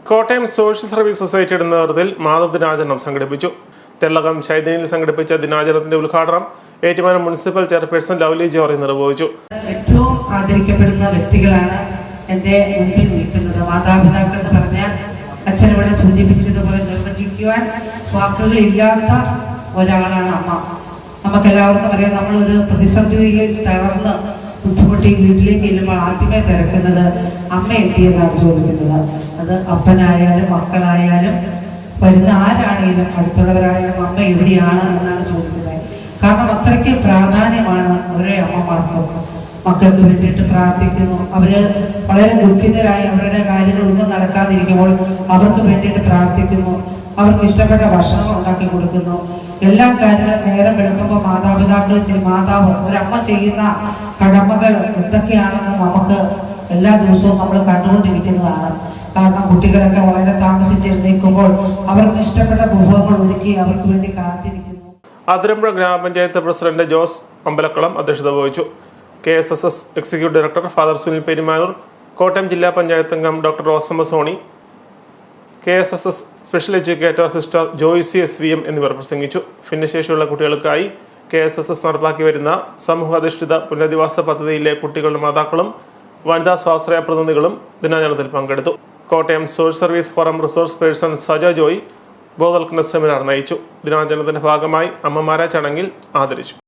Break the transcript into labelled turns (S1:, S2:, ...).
S1: Kottayam social service സൊസൈറ്റിയുടെ നേതൃത്വത്തിൽ മാതൃദിനാചരണം സംഘടിപ്പിച്ചു. തെള്ളകം ശൈതനിയിൽ സംഘടിപ്പിച്ച ദിനാചരണത്തിന്റെ ഉദ്ഘാടനം ഏറ്റുമാനം മുനിസിപ്പൽ ചെയർപേഴ്സൺ ലവ്ലി ജോറി നിർവഹിച്ചു.
S2: ഏറ്റവും ആദരിക്കപ്പെടുന്ന വ്യക്തികളാണ് എന്റെ മുമ്പിൽ നിൽക്കുന്നത്. മാതാപിതാക്കൾ എന്ന് പറഞ്ഞാൽ അച്ഛൻ ഇവിടെ സൂചിപ്പിച്ചതുപോലെ നിർവചിക്കുവാൻ വാക്കുകളില്ലാത്ത ഒരാളാണ് അമ്മ. നമുക്ക് എല്ലാവർക്കും അറിയാം നമ്മളൊരു പ്രതിസന്ധിയിൽ തളർന്ന് ബുദ്ധിമുട്ടി വീട്ടിലേക്ക് ചെല്ലുമ്പോൾ ആദ്യമേ തിരക്കുന്നത് അമ്മ എത്തിയെന്നാണ് ചോദിക്കുന്നത്. അത് അപ്പനായാലും മക്കളായാലും വരുന്ന ആരാണെങ്കിലും അടുത്തുള്ളവരാണെങ്കിലും അമ്മ എവിടെയാണ് എന്നാണ് ചോദിക്കുന്നത്. കാരണം അത്രയ്ക്ക് പ്രാധാന്യമാണ് ഓരോ അമ്മമാർക്കും. മക്കൾക്ക് വേണ്ടിയിട്ട് പ്രാർത്ഥിക്കുന്നു. അവർ വളരെ ദുഃഖിതരായി അവരുടെ കാര്യങ്ങളൊന്നും നടക്കാതിരിക്കുമ്പോൾ അവർക്ക് വേണ്ടിയിട്ട് പ്രാർത്ഥിക്കുന്നു. അവർക്ക് ഇഷ്ടപ്പെട്ട ഭക്ഷണം ഉണ്ടാക്കി കൊടുക്കുന്നു. എല്ലാ കാര്യങ്ങളും നേരം എടുക്കുമ്പോൾ മാതാപിതാക്കൾ മാതാവ് ഒരമ്മ ചെയ്യുന്ന കടമകൾ എന്തൊക്കെയാണെന്ന് നമുക്ക് എല്ലാ ദിവസവും നമ്മൾ കണ്ടുകൊണ്ടിരിക്കുന്നതാണ്. കാരണം കുട്ടികളൊക്കെ വളരെ താമസിച്ച് എഴുന്നേൽക്കുമ്പോൾ അവർക്ക് ഇഷ്ടപ്പെട്ട വിഭവങ്ങൾ ഒരുക്കി അവർക്ക് വേണ്ടി കാത്തിരിക്കുന്നു.
S1: അതിരമ്പുഴ ഗ്രാമപഞ്ചായത്ത് പ്രസിഡന്റ് ജോസ് അമ്പലക്കുളം അധ്യക്ഷത വഹിച്ചു. K S S S executive director father Sunil Perumanoor Kottayam ജില്ലാ പഞ്ചായത്ത് അംഗം doctor Rosamma Sony K S S S special educator sister Joycy S V M എന്നിവർ പ്രസംഗിച്ചു. ഭിന്നശേഷിയുള്ള കുട്ടികൾക്കായി കെ എസ് എസ് എസ് നടപ്പാക്കി വരുന്ന സമൂഹാധിഷ്ഠിത പുനരധിവാസ പദ്ധതിയിലെ കുട്ടികളുടെ മാതാക്കളും വനിതാ സ്വാശ്രയ പ്രതിനിധികളും ദിനാചരണത്തിൽ പങ്കെടുത്തു. Kottayam social service forum resource person Saja Joy ബോധവൽക്കരണ സെമിനാർ നയിച്ചു. ദിനാചരണത്തിന്റെ ഭാഗമായി അമ്മമാരെ ചടങ്ങിൽ ആദരിച്ചു.